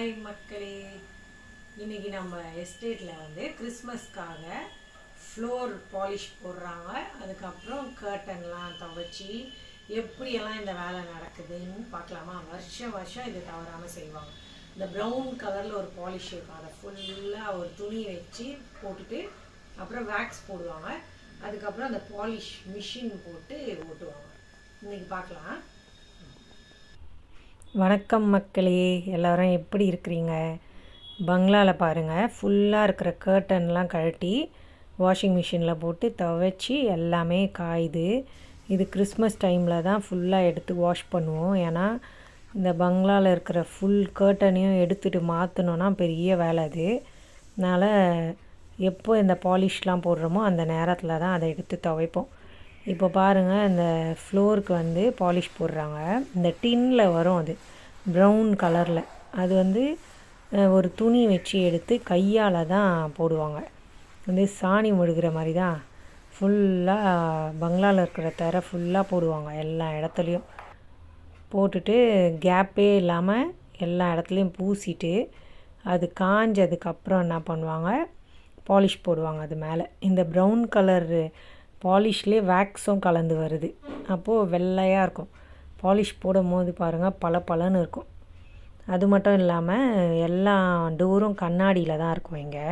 Hi மக்களே இன்னைக்கு நம்ம எஸ்டேட்டில் வந்து கிறிஸ்மஸ்க்காக ஃப்ளோர் பாலிஷ் போடுறாங்க. அதுக்கப்புறம் கர்ட்டன்லாம் துவைச்சி எப்படியெல்லாம் இந்த வேலை நடக்குதுன்னு பார்க்கலாமா? வருஷம் வருஷம் இது தவறாமல் செய்வாங்க. இந்த ப்ரௌன் கலரில் ஒரு பாலிஷ் இருக்கும். அதை ஃபுல்லாக ஒரு துணி வச்சு போட்டுட்டு அப்புறம் வேக்ஸ் போடுவாங்க. அதுக்கப்புறம் அந்த பாலிஷ் மிஷின் போட்டு ஓட்டுவாங்க. இன்னைக்கு பார்க்கலாம். வணக்கம் மக்களே எல்லோரும் எப்படி இருக்கிறீங்க? பங்களாவில் பாருங்கள் ஃபுல்லாக இருக்கிற கேர்டன்லாம் கழட்டி வாஷிங் மிஷினில் போட்டு துவைச்சி எல்லாமே காயுது. இது கிறிஸ்மஸ் டைமில் தான் ஃபுல்லாக எடுத்து வாஷ் பண்ணுவோம். ஏன்னா இந்த பங்களாவில் இருக்கிற ஃபுல் கேர்டனையும் எடுத்துகிட்டு மாற்றணுன்னா பெரிய வேலை அது. அதனால் எப்போ இந்த பாலிஷ்லாம் போடுறோமோ அந்த நேரத்தில் தான் அதை எடுத்து துவைப்போம். இப்போ பாருங்கள் இந்த ஃப்ளோருக்கு வந்து பாலிஷ் போடுறாங்க. இந்த டின்னில் வரும் அது ப்ரௌன் கலரில். அது வந்து ஒரு துணி வச்சு எடுத்து கையால் தான் போடுவாங்க. வந்து சாணி முழுகிற மாதிரி தான். ஃபுல்லாக பங்களாவில் இருக்கிற தர ஃபுல்லாக போடுவாங்க எல்லா இடத்துலையும். போட்டுட்டு கேப்பே இல்லாமல் எல்லா இடத்துலையும் பூசிட்டு அது காஞ்சதுக்கப்புறம் என்ன பண்ணுவாங்க? பாலிஷ் போடுவாங்க அது மேலே. இந்த ப்ரௌன் கலர் பாலிஷ்லேயே வேக்ஸும் கலந்து வருது. அப்போது வெள்ளையாக இருக்கும். பாலிஷ் போடும் போது பாருங்கள் பல பலன்னு இருக்கும். அது மட்டும் இல்லாமல் எல்லா டோரும் கண்ணாடியில் தான் இருக்கும் இங்கே.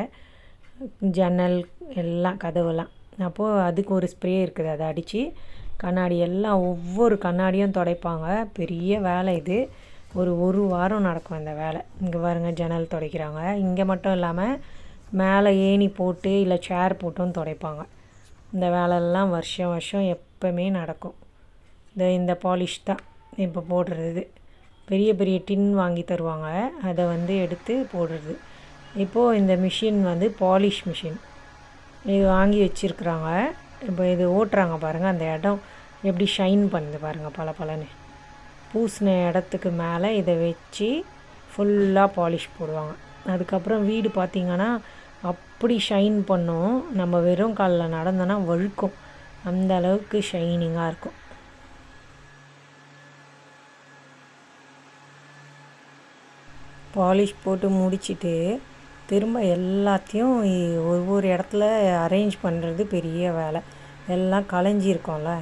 ஜன்னல் எல்லாம் கதவெல்லாம். அப்போது அதுக்கு ஒரு ஸ்ப்ரே இருக்குது. அதை அடித்து கண்ணாடி எல்லாம் ஒவ்வொரு கண்ணாடியும் துடைப்பாங்க. பெரிய வேலை இது. ஒரு ஒரு வாரம் நடக்கும் இந்த வேலை. இங்கே பாருங்க ஜன்னல் துடைக்கிறாங்க. இங்கே மட்டும் இல்லாமல் மேலே ஏணி போட்டு இல்லை சேர் போட்டும் துடைப்பாங்க. இந்த வேலையெல்லாம் வருஷம் வருஷம் எப்போவுமே நடக்கும். இந்த இந்த பாலிஷ் தான் இப்போ போடுறது. பெரிய பெரிய டின் வாங்கி தருவாங்க. அதை வந்து எடுத்து போடுறது. இப்போது இந்த மிஷின் வந்து பாலிஷ் மிஷின் இது வாங்கி வச்சுருக்குறாங்க. இப்போ இது ஓட்டுறாங்க பாருங்கள் அந்த இடம் எப்படி ஷைன் பண்ணுது பாருங்கள் பல பலன்னு பூசின இடத்துக்கு மேலே இதை வச்சு ஃபுல்லாக பாலிஷ் போடுவாங்க. அதுக்கப்புறம் வீடு பார்த்திங்கன்னா அப்படி ஷைன் பண்ணும். நம்ம வெறும் காலில் நடந்தோன்னா வழுக்கும். அந்த அளவுக்கு ஷைனிங்காக இருக்கும். பாலிஷ் போட்டு முடிச்சுட்டு திரும்ப எல்லாத்தையும் ஒவ்வொரு இடத்துல அரேஞ்ச் பண்ணுறது பெரிய வேலை. எல்லாம் களைஞ்சிருக்கோம்ல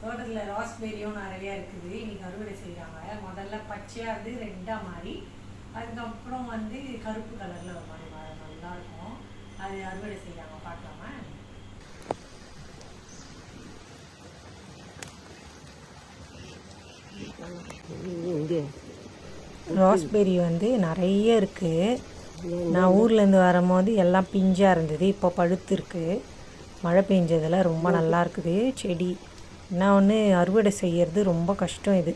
தோட்டத்தில் ராஸ்பெரியும் நிறையா இருக்குது. இன்னைக்கு அறுவடை செய்கிறாங்க முதல்ல பச்சையாக இருந்து ரெட்டாக மாறி அதுக்கப்புறம் வந்து கருப்பு கலரில் வரும் மாதிரி வ- நல்லா இருக்கும் அது அறுவடை செய்கிறாங்க பார்க்கலாமா? ராஸ்பெரி வந்து நிறைய இருக்குது நான் ஊர்லேருந்து வரும்போது எல்லாம் பிஞ்சாக இருந்தது இப்போ பழுத்துருக்கு. மழை பெஞ்சதில் ரொம்ப நல்லா இருக்குது. செடி. என்ன ஒன்று அறுவடை செய்யறது ரொம்ப கஷ்டம் இது.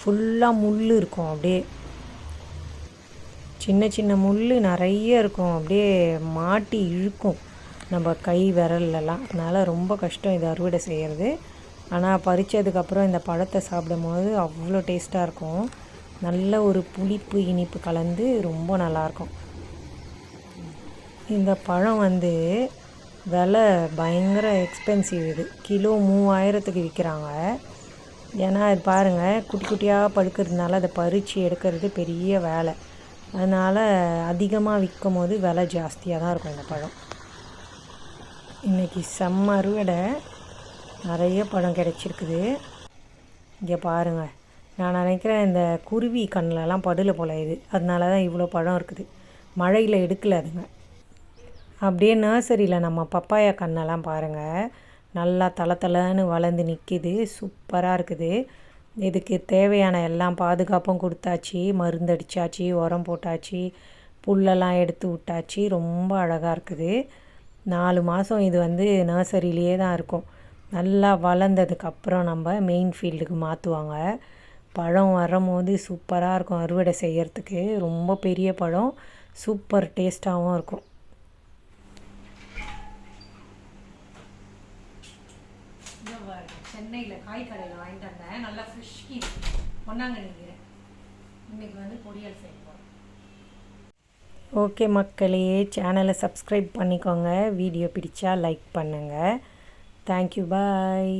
ஃபுல்லாக முள் இருக்கும் அப்படியே. சின்ன சின்ன முள் நிறைய இருக்கும். அப்படியே மாட்டி இழுக்கும். நம்ம கை விரல்லலாம் அதனால் ரொம்ப கஷ்டம் இது அறுவடை செய்கிறது ஆனால் பறித்ததுக்கப்புறம் இந்த பழத்தை சாப்பிடும்போது அவ்வளோ டேஸ்ட்டாக இருக்கும். நல்ல ஒரு புளிப்பு இனிப்பு கலந்து ரொம்ப நல்லாயிருக்கும். இந்த பழம் வந்து விலை பயங்கர எக்ஸ்பென்சிவ் இது. கிலோ மூவாயிரத்துக்கு விற்கிறாங்க. ஏன்னா இது பாருங்கள் குட்டி குட்டியாக பழுக்கிறதுனால அதை பறித்து எடுக்கிறது பெரிய வேலை. அதனால் அதிகமாக விற்கும் போது விலை ஜாஸ்தியாக தான் இருக்கும் இந்த பழம். இன்றைக்கி செம்ம அறுவடை. நிறைய பழம் கிடச்சிருக்குது. இங்கே பாருங்கள் நான் நினைக்கிறேன் இந்த குருவி கண்ணிலலாம் படுல போல இது. அதனால தான் இவ்வளோ பழம் இருக்குது. மழையில் எடுக்கல அதுங்க. அப்படியே நர்சரியில் நம்ம பப்பாயா கண்ணெல்லாம் பாருங்கள் நல்லா தள தளன்னு வளர்ந்து நிற்கிது சூப்பராக இருக்குது. இதுக்கு தேவையான எல்லாம் பாதுகாப்பும் கொடுத்தாச்சு மருந்து உரம் போட்டாச்சு புல்லெல்லாம் எடுத்து விட்டாச்சு. ரொம்ப அழகாக இருக்குது. நாலு மாதம் இது வந்து நர்சரியிலேயே தான் இருக்கும். நல்லா வளர்ந்ததுக்கப்புறம் நம்ம மெயின் ஃபீல்டுக்கு மாற்றுவாங்க பழம் வரும்போது சூப்பராக இருக்கும் அறுவடை செய்கிறதுக்கு ரொம்ப பெரிய பழம் சூப்பர் டேஸ்ட்டாகவும் இருக்கும். இந்த பாருங்க சென்னையில் காய் கடையில் வாங்கிட்டு வந்தேன். நல்லா ஃப்ரெஷ் கீரை பொன்னாங்கண்ணி கீரை இன்னைக்கு வந்து பொரியல் செய்ய போகிறோம் ஓகே மக்களே சேனலை சப்ஸ்கிரைப் பண்ணிக்கோங்க. வீடியோ பிடிச்சா லைக் பண்ணுங்கள் தேங்க்யூ பாய்